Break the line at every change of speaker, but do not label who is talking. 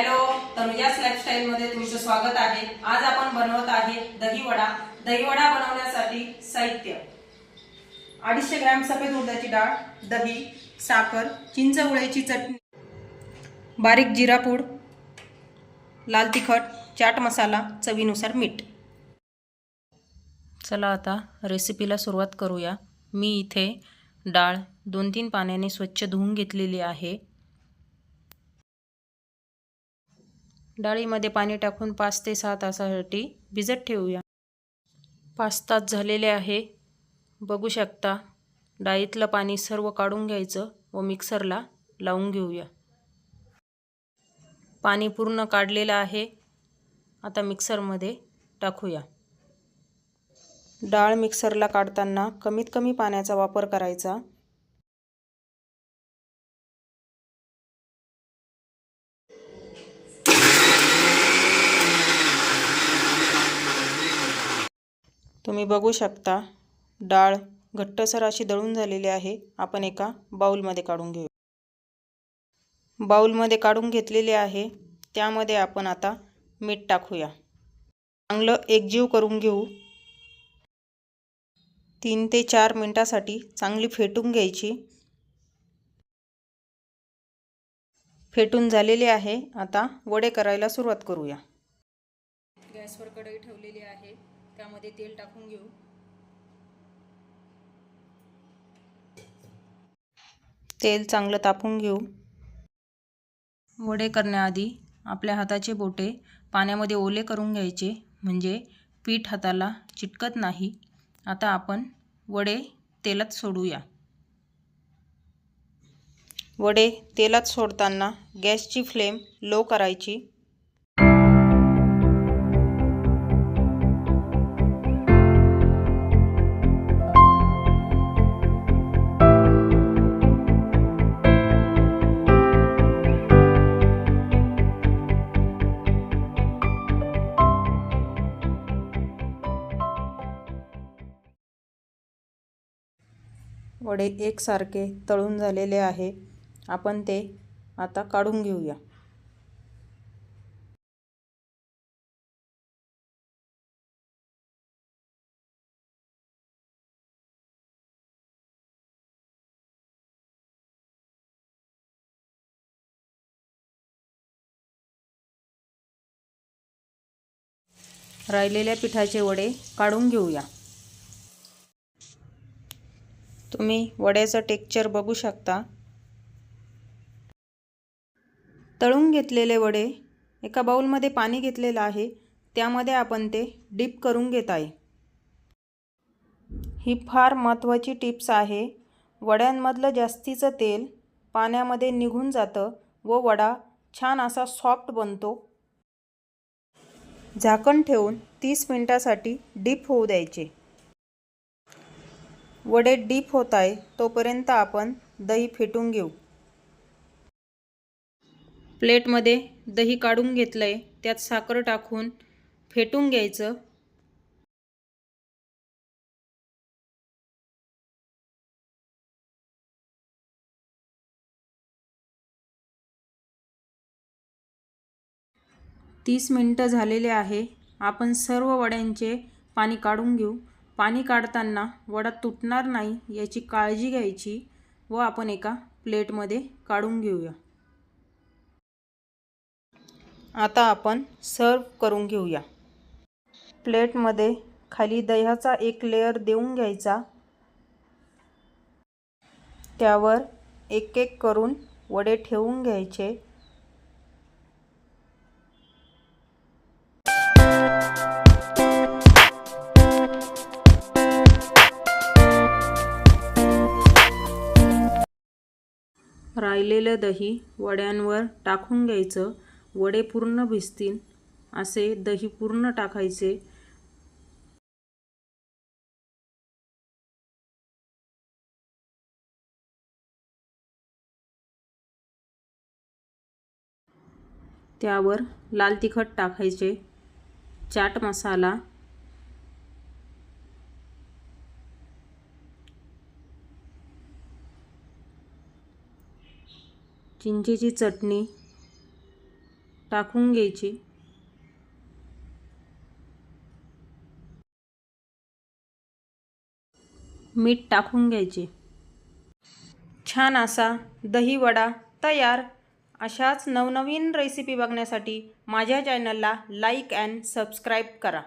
Hello तनुजास लाईफस्टाईलमध्ये तुमचं स्वागत आहे. आज आपण बनवत आहे दहीवडा. दहीवडा बनवण्यासाठी साहित्य. अडीचशे ग्रॅम सफेद उडदाची डाळ दही साखर चिंचगुळ्याची चटणी बारीक जिरापूड लाल तिखट चाट मसाला चवीनुसार मीठ. चला आता रेसिपीला सुरुवात करूया. मी इथे डाळ दोन तीन पाण्याने स्वच्छ धुवून घेतलेली आहे. डाळीमध्ये पाणी टाकून पाच ते सहा तासासाठी भिजत ठेवूया. पाच तास झालेले आहे. बघू शकता डाळीतलं पाणी सर्व काढून घ्यायचं व मिक्सरला लावून घेऊया. पाणी पूर्ण काढलेलं आहे. आता मिक्सरमध्ये टाकूया. डाळ मिक्सरला काढताना कमीत कमी पाण्याचा वापर करायचा. तुम्ही बघू शकता डाळ घट्टसर अशी दळून झालेली आहे. आपण एका बाऊलमध्ये काढून घेऊ. बाऊलमध्ये काढून घेतलेले आहे. त्यामध्ये आपण आता मीठ टाकूया. चांगलं एकजीव करून घेऊ. तीन ते चार मिनटासाठी चांगली फेटून घ्यायची. फेटून झालेली आहे. आता वडे करायला सुरुवात करूया. गॅसवर कढई ठेवलेली आहे. त्यामध्ये तेल टाकून घेऊ. तेल चांगलं तापून घेऊ. वडे करण्याआधी आपल्या हाताचे बोटे पाण्यामध्ये ओले करून घ्यायचे म्हणजे पीठ हाताला चिटकत नाही. आता आपण वडे तेलात सोडूया. वडे तेलात सोडताना गॅसची फ्लेम लो करायची. वडे एकसारखे तळून झालेले आहे. आपण ते आता काढून घेऊया. राहिलेल्या पिठाचे वडे काढून घेऊया. तुम्ही वड्याचं टेक्चर बघू शकता. तळून घेतलेले वडे एका बाऊलमध्ये पाणी घेतलेलं आहे. त्यामध्ये आपण ते डीप करून घेत आहे ही फार महत्त्वाची टिप्स आहे. वड्यांमधलं जास्तीचं तेल पाण्यामध्ये निघून जातं व वडा छान असा सॉफ्ट बनतो. झाकण ठेवून तीस मिनटासाठी डीप होऊ द्यायचे. वडे डीप होत आहे तोपर्यंत आपण दही फेटून घेऊ. प्लेटमध्ये दही काढून घेतलं आहे त्यात साखर टाकून फेटून घ्यायचं. तीस मिनटं झालेले आहे आपण सर्व वड्यांचे पाणी काढून घेऊ. पाणी काढताना वडा तुटणार नाही याची काळजी घ्यायची व आपण एका प्लेटमध्ये काढून घेऊया. आता आपण सर्व करून घेऊया. प्लेटमध्ये खाली दह्याचा एक लेअर देऊन घ्यायचा. त्यावर एक एक करून वडे ठेवून घ्यायचे. राहिलेलं दही वड्यांवर टाकून घ्यायचं. वडे पूर्ण भिजतील. असे दही पूर्ण टाकायचे. त्यावर लाल तिखट टाकायचे. चाट मसाला चिंचेची चटणी टाकून घ्यायची. मीठ टाकून घ्यायचे. छान असा दही वडा तयार. अशाच नवनवीन रेसिपी बघण्यासाठी माझ्या चॅनलला लाईक अँड सबस्क्राईब करा.